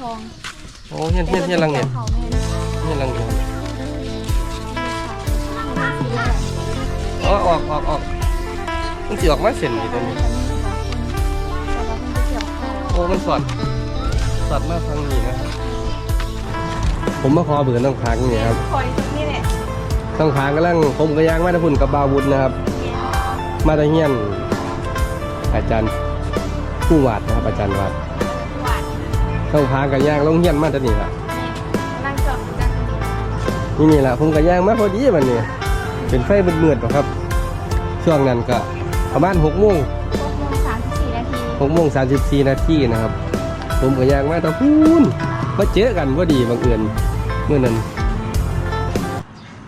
ทองโอ้เฮียนเฮียนเฮียนหลังเนี่ยเขาแม่นเฮียนหลังเนี่ยอ๋อออกออกออกมันสิออกมาเส้นนี่ตัวนี้โอ้มันสอดสอดมาทางนี้นะครับผมมาขอเบื่อต้องค้างนี่ครับคอยนี่แหละต้องค้างกำลังผมกระยางมาตะพุ่นกับบาวุธนะครับ มาตะเฮียนอาจารย์ผู้วาดนะครับอาจารย์วาดหวาน ต้องค้างกับยางลงเฮียนมาตะนี่ละนั่งจอดกันนี่นี่แหละผมกับยางมาพอดีมันนี่เป็นไฟเมืดๆหรอกครับ ช่วงนั้นก็ประมาณหกโมงหกโมงสามสิบสี่นาทีหกโมงสามสิบสี่นาทีนะครับ ผมกับยางมาตะพูนมาเจอกันพอดีบังเอิญเมื่อนั้น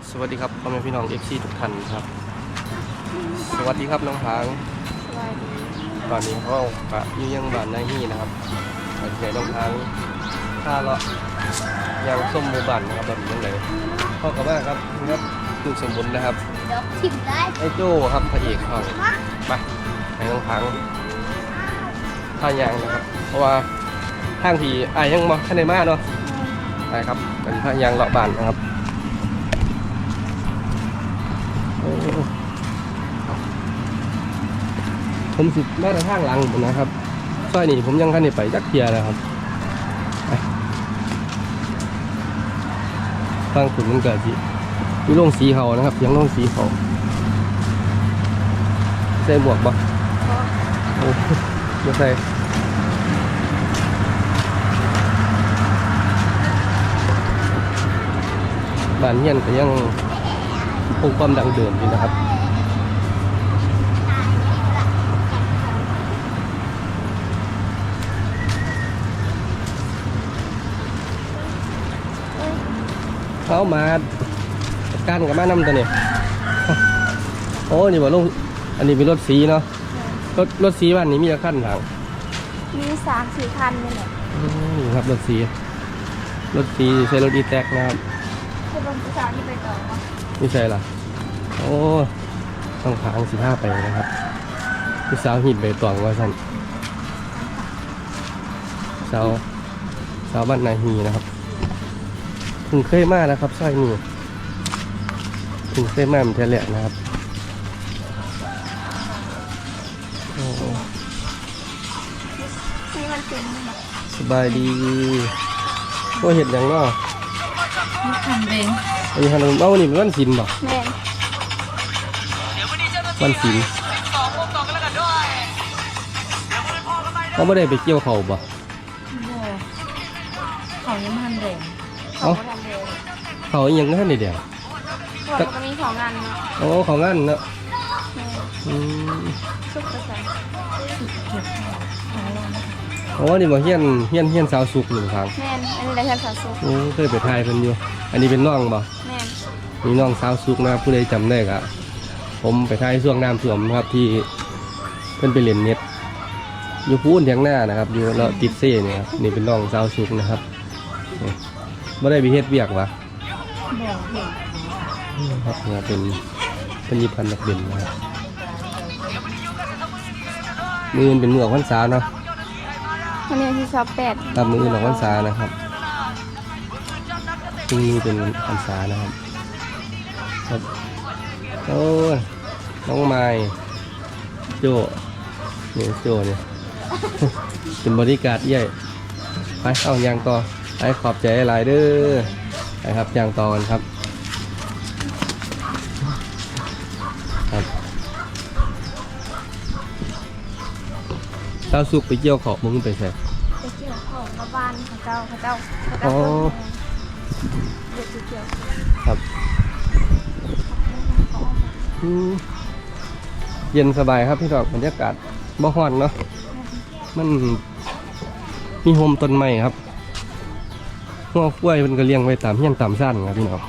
สวัสดีครับพ่อแม่พี่น้องเอฟซีทุกท่านครับ สวัสดีครับน้องพางสวัสดีตอนนี้เขากะอยู่ยังบ้านนายฮี่นะครับ โอเคน้องพางข้าเลาะยังส้มหมู่บ้านนะครับแบบนี้ยังไงพ่อกับแม่ครับครับลูกสมบูรณ์นะครับเดี๋ยวทิมได้ไอ้โจ้ครับพระเอกเขาไปไปน้องพังท่ายางนะครับ เพราะว่าทางผีอายยังมาข้างในมาเนาะไปครับเป็นท่ายางเลาะบานนะครับโอ้ผมสิมาแต่ทางหลังหมดนะครับ ซอยนี้ผมยังขันได้ไปจักเทียนะครับไปทางขุนมันเกิดสิมีโรงสีเขานะครับยังโรงสีเขาใส่หมวกบ่โอ้ไม่ใส่บ้านเฮียนก็ยังคงความดังเดิมอยู่นะครับ เขามาจัดการกับมานำตัวนี้โอ้นี่ว่าลงอันนี้เป็นรถสีเนาะรถรถสีบ้านนี้มีกี่ขั้นทางมีสามสี่คันนี่แหละนี่ครับรถสีรถสีใช้รถอีแท็กนะครับคือลงผู้สาวที่ไปต่อวะนี่ใช่ล่ะโอ้ต้องพางสิบห้าไปนะครับพี่สาวหินใบตองว่าสั่นสาวสาวบ้านนาฮีนะครับ เพิ่งเคยมานะครับสร้อยนี่เพิ่งเคยมาเหมือนแท้แหละนะครับโอ้นี่มันเป็นนี่แหละสบายดีก็เห็ดอย่างเนาะมีคันเบงอันนี้ฮันเอานี่เป็นวันศิลป์บ่แม่นวันศิลป์เขาไม่ได้ไปเกี่ยวเขาบ่โเขาอีหยังนั่นนี่เดียวเพราะมันก็มีของงานเนาะโอ้เขางั้นเนาะแม่นอืมสุกกระสันของเราโอ้นี่บ่เฮียนเฮียนเฮียนสาวสุกหนึ่งทางแม่นอันนี้ได้แค่สาวสุกโอ้เคยไปทายเพิ่นอยู่ อันนี้เป็นน้องบ่แม่นมีน้องสาวสุกนะครับผู้ใดจำได้ก็ผมไปทายช่วงน้ำท่วมนะครับที่เพิ่นไปเล่นเน็ตอยู่พูนเถียงหน้านะครับ อยู่เราติดเซ่เนี่ยครับนี่เป็นน้องสาวสุกนะครับนี่บ่ได้ไปเฮ็ดเวียกวะบ่เห็น ครับเนี่ยเป็นเป็นยิพันธ์นักบินนะครับมืออนเป็นมือออกพรรษาเนาะวันนี้วันที่สอบแปดครับมืออนออกพรรษานะครับพรุ่งนี้เป็นพรรษานะครับครับโอ้ยน้องไม้โจเนี่ยโจเนี่ยเป็นบริการใหญ่ไปเอายางต่อไปขอบใจหลายเด้อ ไปครับยางต่อกันครับครับเจ้าสุกไปเกี่ยวเขามึงไปใส่ไปเกี่ยวของมาบ้านเขาเจ้าเขาเจ้าเขาอ๋เจ้าอเด็กไปเกี่ยวครับอืมเย็นสบายครับพี่ดอกบรรยากาศบ่ฮ้อนเนาะมันมีโฮมต้นไม้ครับ หัวกล้วยมันก็เลี้ยงไว้ตามเฮียนตามสั้นครับพี่น้อง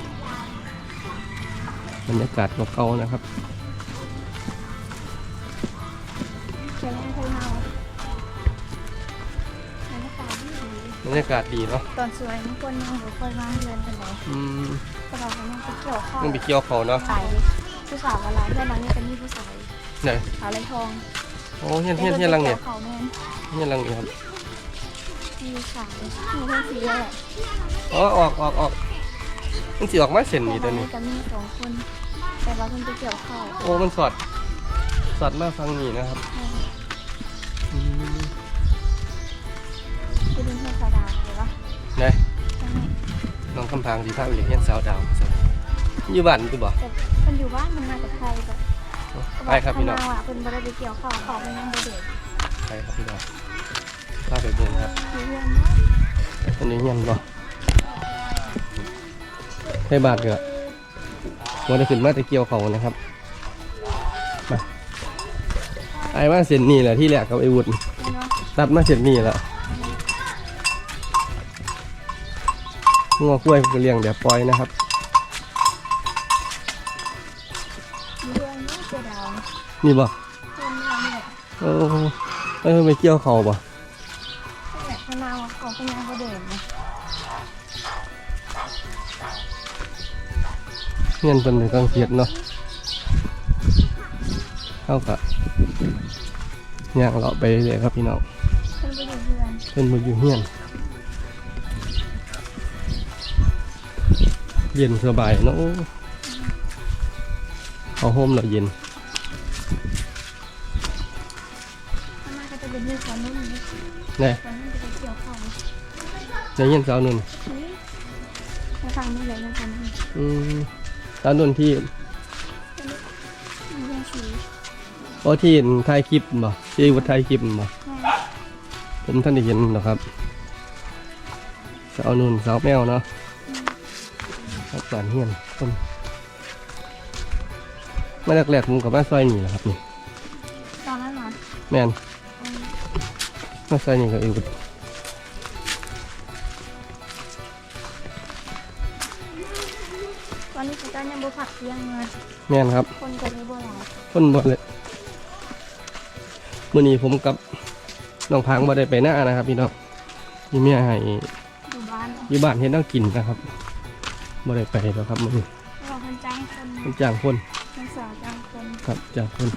บรรยากาศเก่าๆนะครับเกี่ยวให้ใครเมาบรรยากาศดีบรรยากาศดีเนาะตอนสวยนี่คนยังบ่ค่อยมาเรียนกันเลยอืมแต่เราก็ยังไปเกี่ยวข้าวต้องไปเกี่ยวเขาเนาะสายผู้สาวอะไรเพื่อนน้องนี่เป็นนี่ผู้สาวไหนสาวไรทองโอ้เฮียนเฮียนเฮียนหลังเนี่ยเขาแม่นเฮียนหลังเนี่ยครับ มีสายมีทั้งสีเลยอ๋อออกออกออกมันสิออกมาเส้นนี่ตัวนี้ กับมีสองคน แต่ว่าคนไปเกี่ยวข้าวโอ้ มันสอด สอดมาฟังนี่นะครับอืมคือเป็นเพื่อนสาวดาวเลยวะนะใช่ไหมน้องคำพางสีผ้าไปเรียนเฮียนสาวดาวอยู่บ้านคือบ่ แต่มันอยู่บ้านมันมาจากไทยแบบไปครับพี่น้องข้างหาอะเป็นบริเวณเกี่ยวข้าวของมันยังบริเวณไปครับพี่น้อง พาไปเบิ่งครับอันนี้เฮียนบ่ให้บาทเถอะวันได้ขึ้นมาแต่เกี่ยวเขานะครับมาไอ้ว่าเส้นนี่แหละที่แหลกกับไอ้วุฒเนาะตัดมาเส้นนี่แหละงัวกล้วยก็เลี้ยงแบบปล่อยนะครับนี่บ่เองเนี่ยโอ้เออไปเกี่ยวเขาบ่ เงี้ยเป็นกลางเกียดเนาะเข้ากับย่างเลาะไปเลยครับพี่น้องเป็นบริเวณเพื่อนเป็นมืออยู่เฮียน เย็นสบายเนาะโอ้เอาโฮมเราเย็นข้างหน้าก็จะเป็นเรื่องสอนนุ่นนี่แน่สอนนุ่นจะไปเกี่ยวข้าวในเย็นสาวนุ่นนี่มาฟังนี่เลยนะสอนนุ่นอืม สาวนุ่นที่มีเรื่องสีโอ้ที่เห็นถ่ายคลิปบ่ที่วัดถ่ายคลิปบ่แม่ผมท่านได้เห็นหรอกครับสาวนุ่นสาวแมวเนาะครับสารเฮียนคนมาแรกๆผมกับมาซอยนี่แหละครับนี่ตอนนั้นเหรอแม่นมาซอยนี่ก็เอว ผักเที่ยงเลยแม่นครับ คนก็เลยบัวหลายคนบ่เลยมื่อนี้ผมกับน้องพังบ่ได้ไปหน้านะครับ พี่น้องนี่เมียให้อยู่บ้านอยู่บ้านเฮ็ดแน้ำกินนะครับบ่ได้ไปแล้วครับมื้อนี้เราคนจ้างคนมันจ้างคนคนสาวจ้างคนครับจ้างคน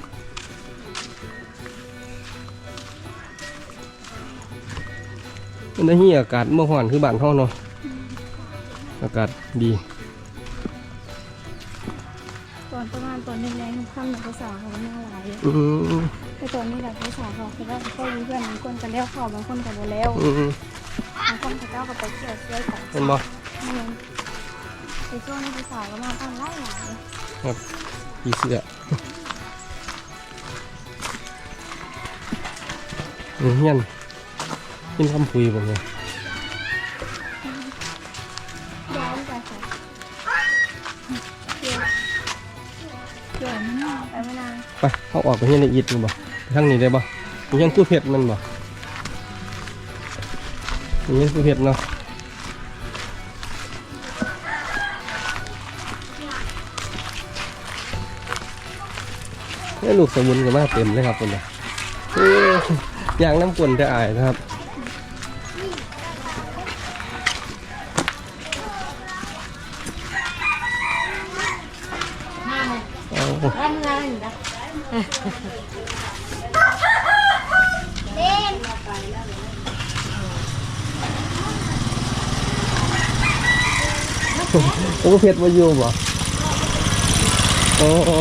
มันได้เฮียอากาศเมื่อวานคือบ้านเฮาเนาะอากาศดี ตอนประมาณตอนแรงๆค่ำหนึ่งภาษาเขาหน้าหลายอืมแต่ตอนนี้แบบภาษาเขาคือว่าก็มีเพื่อนบางคนกันแล้วเขาบางคนกันแล้วอืมบางคนเขาเจ้าก็ไปเที่ยวเที่ยวของเห็นบ่เมืองในช่วงนี้ภาษาก็มาตั้งไล่หลายผีเสื้ออืมเฮียนกินคำคุยบ่เนี่ยย้ ไปไม่นานไปเขาออกไปเฮียนในอีดดูบ่ทางนี้ได้บ่มีเฮียนผู้เพชรมันบ่มีเฮียนผู้เพชรเนาะนี่ลูกสมุนก็มาเต็มเลยครับคนเนี่ยเอ้ยอย่างน้ำกลนจะอายนะครับ โอ้เพชรมาอยู่บ่โอ้โอ้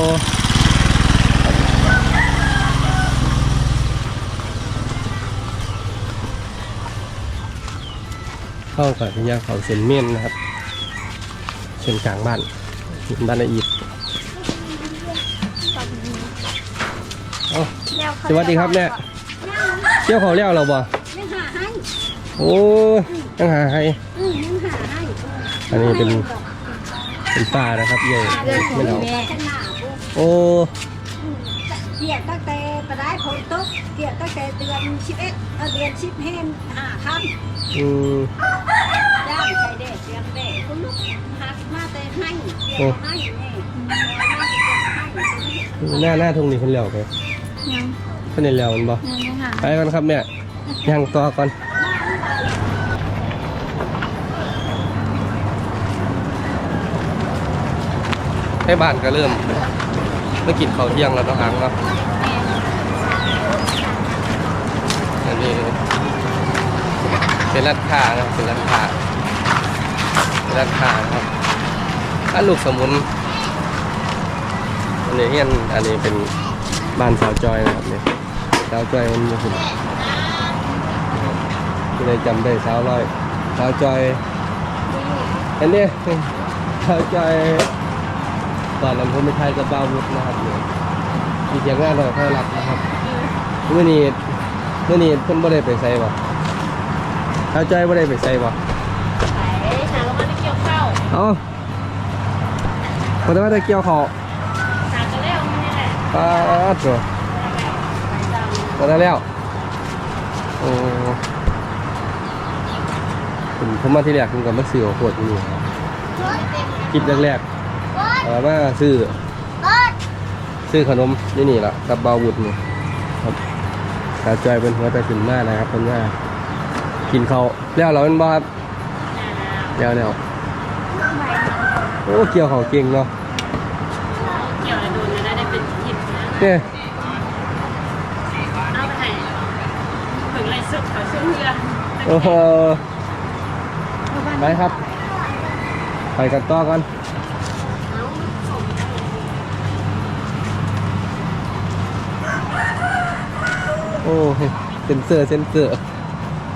เข้ากับพญาเขาเส้นเมียนนะครับเส้นกลางบ้านบ้านละเอียดตอนนี้เอ้าแล้วเขาสวัสดีครับเนี่ยเที่ยวเขาเลี้ยวเราบ่ยังหาให้โอ้ยยังหาให้อืมยังหาให้ อันนี้เป็นเป็นป่านะครับใหญ่ไม่เอาแม่ขนาดโอ้เกียดตั้งแต่ประได้ผลตกเกียดตั้งแต่เดือนสิบเอ็ดเดือนสิบเฮนหาค่ำอืมย่างใส่เด็ดเสียงเด็ดคุณลูกหักมาแต่ให้เกี่ยวให้นี่หน้าหน้าทุ่งนี่คนเลี้ยวไปยังคนนี้เลี้ยวมันบ่ยังไม่หาไปกันครับเนี่ยย่างต่อก่อน ให้บ้านก็เริ่มไมากินข้าวเที่ยงแล้วต้องอ่างเนาะอันนี้เป็นร้านค้านะครับเป็นร้านค้าเป็นร้านค้านะครับอันลูกสมุนอันนี้เฮียนอันนี้เป็นบ้านสาวจอยนะครับเนี่ยสาวจอยมันอยู่ที่ไหนที่ได้จำได้สาวร้อยสาวจอยอันนี้สาวจอย ตอนนั้นผมไปไทยกับบ้าวุฒนะครับเนี่ยมีเสียงงานหน่อยค่อยรับนะครับเมื่อนี้เมื่อนี้เพิ่นบ่ได้ไปใส่บ่สาวจอยบ่ได้ไปใส่บ่ไหนหาเรามาได้เกี่ยวข้าวเอ้าพอได้ว่าได้เกี่ยวเขาวหากันแล้วนี่แหละปาดเหรอพอได้แล้วโอ้ผมผมมาที่แรกผมกับมาซื้อของโคตรนี่ครับคลิปแรกๆ เออมาซื้อซื้อขนมนี่นี่ละกับเบาบุตรนี่ครับตาจอยเป็นหัวตาขึ้นมากนะครับเพิ่นว่ากินเขาวแล้วเราเป็นบ่ครับแล้วแล้วโอ้เกี่ยวเขาวเก่งเนาะเกี่ยวอะไรโดนนะได้เป็นทิปนะเนี่ยเอาไปให้ถึงไรสุดเขาช่วยเพื่อนโอ้โหไปครับ ไปกันต่อกัน โอ้เซนเซอร์เซนเซอร์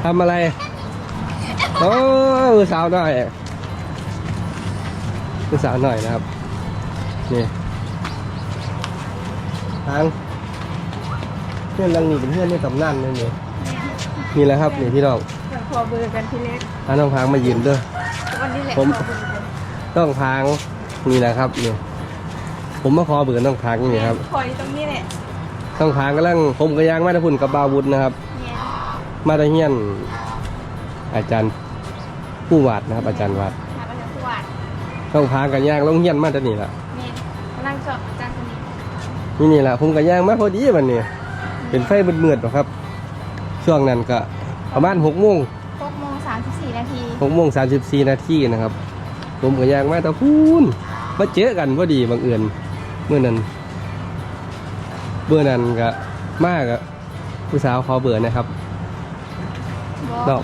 ทำอะไร โอ้สาวหน่อยคือสาวหน่อยนะครับ นี่ทางเพื่อนรังนี่เป็นเพื่อนในตำนานเลยนี่นี่แหละครับนี่พี่น้องพอเบอร์กันทีเล็กถ้าน้องพางมายืนเด้อวันนี้แหละผมต้องพางนี่แหละครับนี่ผมมาขอเบื่อต้องพางนี่ครับคอยตรงนี้แหละ ต้องพางกำลังผมกระยางมาตะพุ่นกับบาวุธนะครับเนี่ยมาตะเฮียน อาจารย์ผู้วาดนะครับ อาจารย์วาดหาไปจากสวัสดิ์ต้องพางกันยางลงเฮียนมาแตะนี่แหละเนี่ยกำลังสอบอาจารย์คนนี้นี่นี่แหละผมกระยางมาพอดีวันนี้เป็นไฟเบืดๆหรอกครับ ช่วงนั้นก็ประมาณหกโมงหกโมงสามสิบสี่นาทีหกโมงสามสิบสี่นาทีนะครับ ผมกับยางมาแตะพูนมาเจอกันพอดีบังเอิญเมื่อนั้น เมื่อนั้นก็มากอะผู้สาวขอเบอร์นะครับบนออก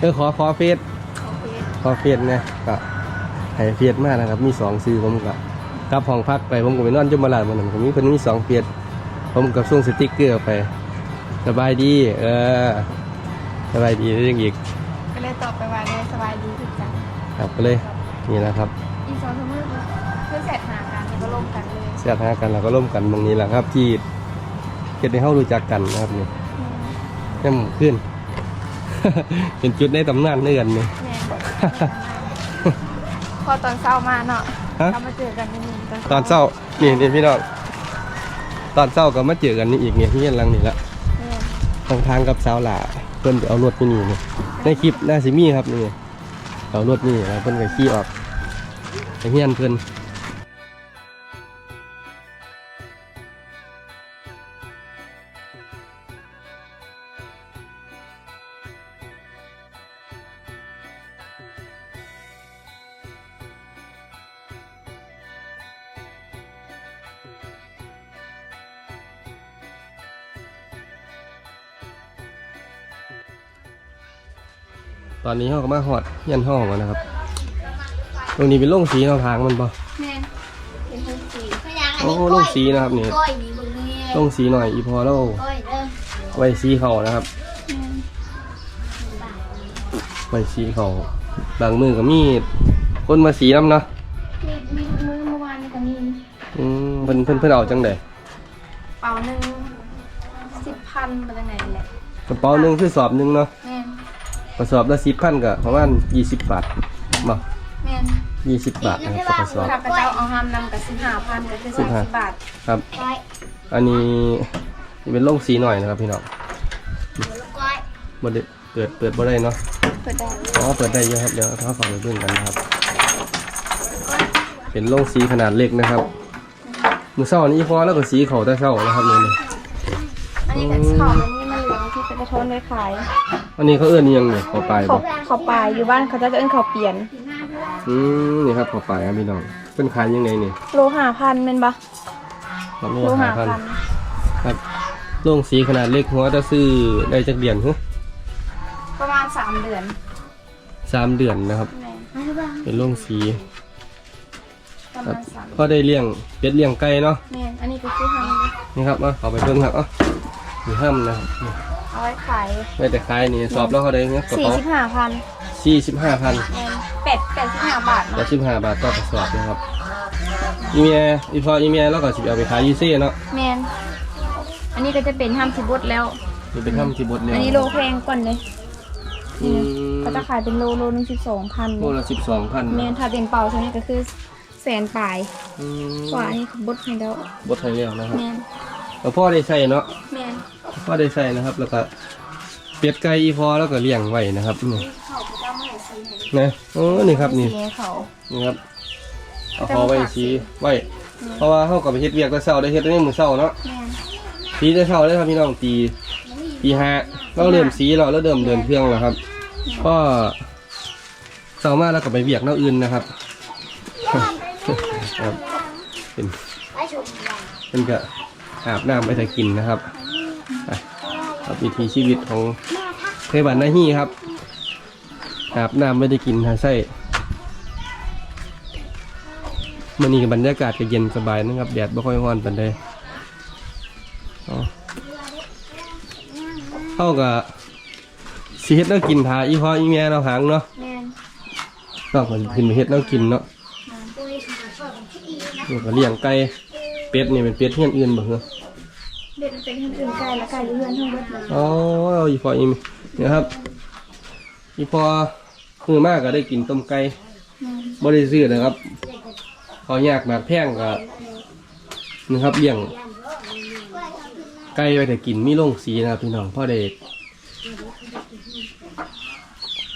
เออขอขอเฟซโอเคขอเฟซนะก็ให้เฟซมากนะครับ มีสองซื้อผมก็กลับห้องพักไปผมก็ไปนอนจุมบลาดมันนั้นผมมีเพิ่นมีสองเฟซผมกับส่งสติ๊กเกอร์ไป สบายดี เออ สบายดีได้ยังอีกก็เลยตอบไปว่าเลยสบายดีทุกจังครับก็เลยนี่นะครับ อีกสองชั่วโมงเพื่อเสร็จหาการนี่ก็ลงกันเลยเสียทางกันเราก็ร่วมกันตรงนี้แหละครับที่ เกิดในห้องรู้จักกันนะครับนี่นี่มขึ้น เป็นจุดในตำนานเนื่อนนี่แม่พอตอนเช้ามาเนาะฮะ เรามาเจอกันที่นี่ตอนเศร้านี่นี่พี่น้องตอนเศร้าก็มาเจอกันนี่อีกเนี่ยที่ยันหลังนี่ละแม่ทางทางกับสาวหล่าเพิ่นไปเอารถที่นี่นี่ในคลิปน่าสิมีครับนี่เอารถนี่แล้วเพิ่นก็ขี่ออกไปเฮียนเพิ่น ตอนนี้เขาก็มาหอดเฮียนห้องแล้วนะครับ ตรงนี้เป็นโล่งสีเนาะทางมันปะแม่เป็นคนสีโอ้โล่งสีนะครับนี่ก้อยนี่มึงนี่โล่งสีหน่อยอีพอแล้วก้อยเด้อไว้สีเขานะครับไว้สีเขาบางมือก็มีคนมาสีน้ำเนาะมีมีมือเมื่อวานนี่ก็มีอืมเพิ่นเพิ่นเพิ่นเอาจังไดเป่าหนึ่งสิบพันมาจากไหนนี่แหละกระเป๋าหนึงคือสอบหนึงเนาะแม่น กระสอบละสิบพันก็ประมาณยี่สิบบาทบ่แม่นยี่สิบบาทนะครับกระสอบถ้ากระเจ้าเอาห้ามนำกับสิบห้าพันก็คือสามสิบบาทครับ ก้อยอันนี้นี่เป็นโล่งสีหน่อยนะครับพี่น้องก้อยบ่ได้เปิดเปิดบ่ได้เนาะเปิดได้อ๋อเปิดได้เยอะครับเดี๋ยวถ้าขอไปเบิ่งกันนะครับ เป็นโล่งสีขนาดเล็กนะครับมือเศร้านี้พอแล้วก็สีเขาแต่เศร้านะครับนี่นี่อันนี้ก็เขาอันนี้มันเหลืองที่เป็นกระท้อนเลยขาย อันนี้เขาเอื้อนอิหยังเนี่ยเขาปลายเขาบ่เขาปลายอยู่บ้านเขาจะเอิ้นเขาเปลี่ยน อืมนี่ครับเขาปลายครับพี่น้องเป็นขายยังไงนี่โลหะพันเป็นปะครับโลโลหะหะพันพันครับโล่งสีขนาดเล็กหัวจะซื้อได้จากเดียนฮึประมาณสามเดือนสามเดือนนะครับ แม่นอะไรบ้างเป็นโรงสีประครัมาบณสามก็ได้เลี้ยงเป็ดเลี้ยงไก่เนาะ แม่นอันนี้ก็คือทำเลยนี่ครับมาขอไปเบิ่งครับเอะมีห้ามนะครับนี่เอาไว้ขายไม่แต่ขายนี่สอบแล้วเขาได้เงี้ยกระสี่เป๋าสิบห้าพันสี่สิบห้าพันแม่นแปดแปดสิบห้าบาทแปเนาะดสิบห้าบาทต่อกระสอบนะครับอีเมียอีพออีเมียแล้วก็สิเอาไปขายยี่ซี่เนาะแม่นอันนี้ก็จะเป็นห้ามสิบดแล้ว นี่เป็นห้ามที่บดเลี้ยอังนนี้โลแพงก่อนเลยอืมเขาจะขายเป็นโลโลหนึงสิบสองพันโลละสิบสองพันแม่นถ้าเป็นเป่าช่วงนี้ก็คือแสนปลายอืมกว่าอันนี้คือบดให้แล้วบดไทยเลี้ยงนะครับแม่นแล้วพ่อได้ใส่เนาะแม่น พ่อได้ใส่นะครับ แล้วก็เป็ดไก่อีพอแล้วก็เลี้ยงไว้นะครับนี่เขาจะต้องให้สีให้นะโอ้นี่ครับนี่ สีให้เขานี่ครับเอาพอไว้สีไว้ เพราะว่าเขาก็ไปเฮ็ดเวียกแต่เช้าได้เฮ็ดแต่ในมื้อเช้าเนาะแม่นสีแต่เช้าเลยครับพี่น้องตีตีห้าเราเริ่มสีเราแล้วเริ่มเดินเครื่องแล้วครับก็เช้ามาแล้วก็ไปเวียกแนวอื่นนะครับ ครับ เป็นเป็นก็อาบน้ำไปแต่กินนะครับ ครับวิถีชีวิตของเคยบันนาฮีครับอาบน้ำไม่ได้กินหาไส้มันนี้กับบรรยากาศก็เย็นสบายนะครับแดดไม่ค่อยร้อนปานใดเอาเท่ากับสีเฮ็ดแล้วกินทาอีพ่ออีแม่เราหางเนาะแม่นต้องก็ขึ้นไปเฮ็ดแล้วกินเนาะตัวนี้ถือว่าที่ดีนะนี่ก็เลี้ยงไก่เป็ดนี่เป็นเป็ดเฮียนอื่นบ่เหรอ เด็ดเป็นคนอื่นไกลและไกลเรื่อนทั้งเบิดเลยอ๋ออีพออีเนี่ยครับอีพอคือมากก็ได้กินต้มไก่แม่นบ่ได้ซื้อนะครับเขายากมากแพงก็นะครับเลี้ยงไก่ไว้แต่กินมีโรงสีนะครับพี่น้องพ่อได้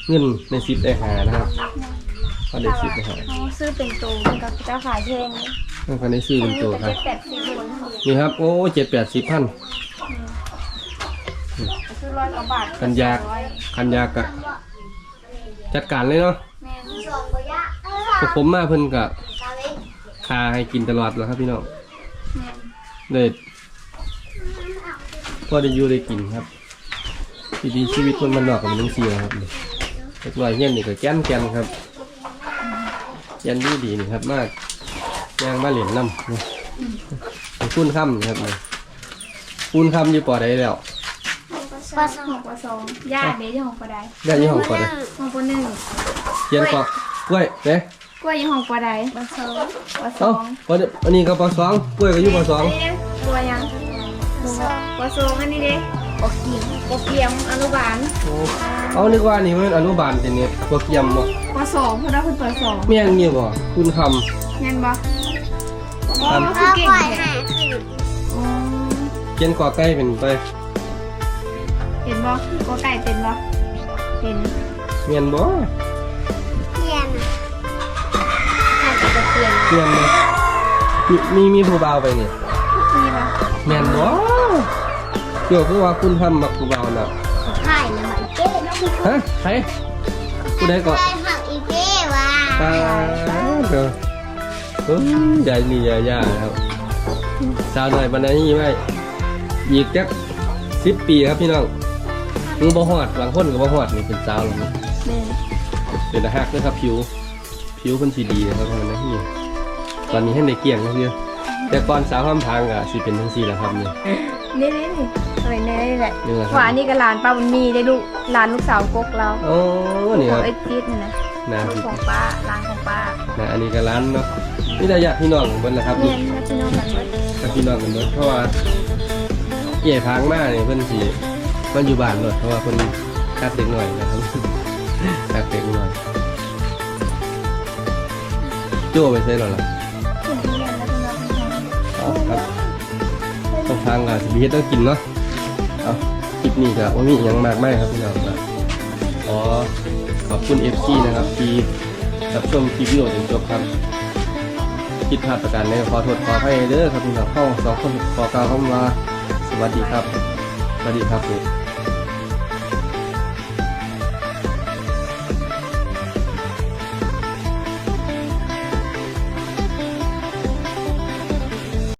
เงินในสิบได้หานะครับพ่อได้สิบได้หาเขาซื้อเป็นตัวมันก็จะขายแพง เลยแล้วก็ได้ซื้อเป็นตัวครับเจ็ดแปดสิบคนนี่ครับ โอ้เจ็ดแปดสิบพัน ซื้อร้อยกว่าบาทกันยาก ร้อยคันยากกะจัดการเลยเนาะแม่นชมก็ยะเออพวกผมมาเพิ่นกะตาเล็กคาให้กินตลอดแล้วครับพี่น้องแม่นเลยพอได้อยู่ได้กินครับวิถีชีวิตคนมันนอกกับมันต้องเสียครับนี่เล็กน้อยเงี้ยนี่ก็แก้นแกนครับแกนดีดีๆนี่ครับมาก ย่างมาเหรียญน้ำนี่คุ้นค่ำนี่ครับนี่คุ้นค่ำอยู่ปอได้แล้วปลาสองปลาสองยากเดี๋ยวจะของปลาได้ได้ยี่ห้องปอได้ของปลาหนึ่งเขียนปอกล้วยเด้กล้วยยังของปลาได้ปลาสองปลาสเอ้าองปอเด้อันนี้ก็ปอสองกล้วยก็อยู่ปอสองอันนี้เด้ตัวยังปลาสองอันนี้เด้โอเกียมโอเกียมอนุบาลโอ้เอานึกว่านี่มันอนุบาลเป็นเนี่ยตัวเกียมบ่ปลาสองคุณได้คุณปลาสองแม่นนี่บ่คุณค เงินบ่โอ้ครับคือเก่งปล่อยแท้หาคืออ๋อำเขียนกอไก่เป็นไปเห็นบ่ก็ไก่เป็นบ่เป็นเมียนบ่เทียนทำกับเทียนเมียนบ่มีมีมีผู้บ่าวไปนี่มีบ่เมียนบ่เกี่ยวคือว่าคุณทำบักผู้บ่าวน่ะไข่นะมันเจ๊นะฮะใครผู้ใดก็ไข่ผักอีเจ๊ว่ะตา เด้อเอ้ยยายนี่ยายาครับสาวหน่อยปานนี้ไว้อีกจัก10ปีครับพี่น้องมึงบ่ฮอดบางคนก็บ่ฮอดนี่เป็นสาวแล้วนี่แม่นเป็นตาฮักนะครับผิว ผิวเพิ่นสีดีนะครับมันนะพี่ตอนนี้ให้ในเกี่ยงก็คือแต่ก่อนสาวข้ามทางอะสิเป็นทั้งสี่แหละครับเนี่ย นี่นี่นี่อะไรแน่นี่แหละนี่แหละคว่ารับอันนี้ก็หลานป้าบุญมีได้ลูกหลานลูกสาวกกเราโอ้นี่ขคองรับไอ้จี๊ดนี่นะนะลูกของป้าหลานของป้า นะอันนี้ก็ร้านเนาะ นี่ระยะพี่น้องของเพิ่นนะครับแม่นี่นแล้วพี่น้องกันเบิดกับพี่น้องกันเบิดเพราะว่าเกี่ยพางมาเนี่ยเพิ่นสิมันอยู่บ้านเลยเพราะว่าเพิ่นคัดเด็กหน่อยนะครับคัดเด็กหน่อยโจ้ไปใส่หรอล่ะถึงที่เรียนแล้วพี่น้องพี่น้องเอาครับต้องทางกับสิบเฮ็ดต้องกินเนาะเอาคลิปนี้ก็ว่ามีอหยังมากไม่ครับพี่น้องครับขอขอบคุณ FC นะครับที่รับชมคลิปวิดีโอจนจบครับ คิดพลาดประการใดขอโทษขออภัยเด้อครับพี่น้องเข้าสองคนขอกล่าวคำลาสวัสดีครับ สวัสดีครับผม